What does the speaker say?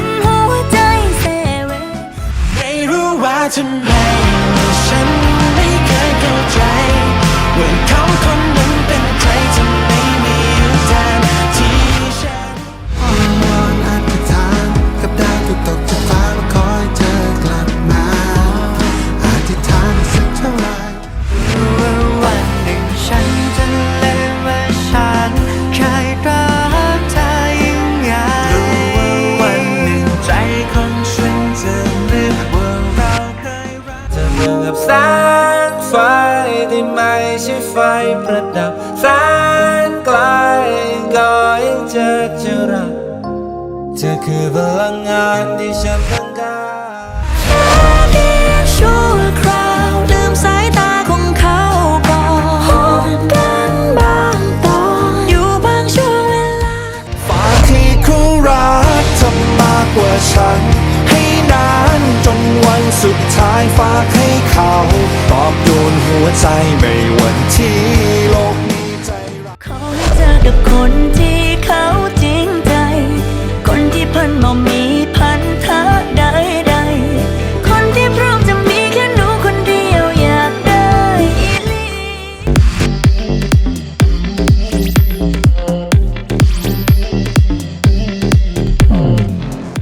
นหัวใจเซเวไม่รู้ว่าทำไม อนกับแสงไฟที่ไม่ใช่ไฟประดับ แสนไกลก็ยังจะจะรักเธอคือพลังงานที่ฉันต้องการเพียงชั่วคราวลืมสายตาของเขาก่อนพบกันบางตอนอยู่บางช่วงเวลาฝากให้คู่รักเธอมากกว่าฉัน ให้นานจนวันสุดท้ายฝากให้ เขาตอบโยนหัวใจไม่วันที่โลกนี้ใจร้ายขอให้เจอกับคนที่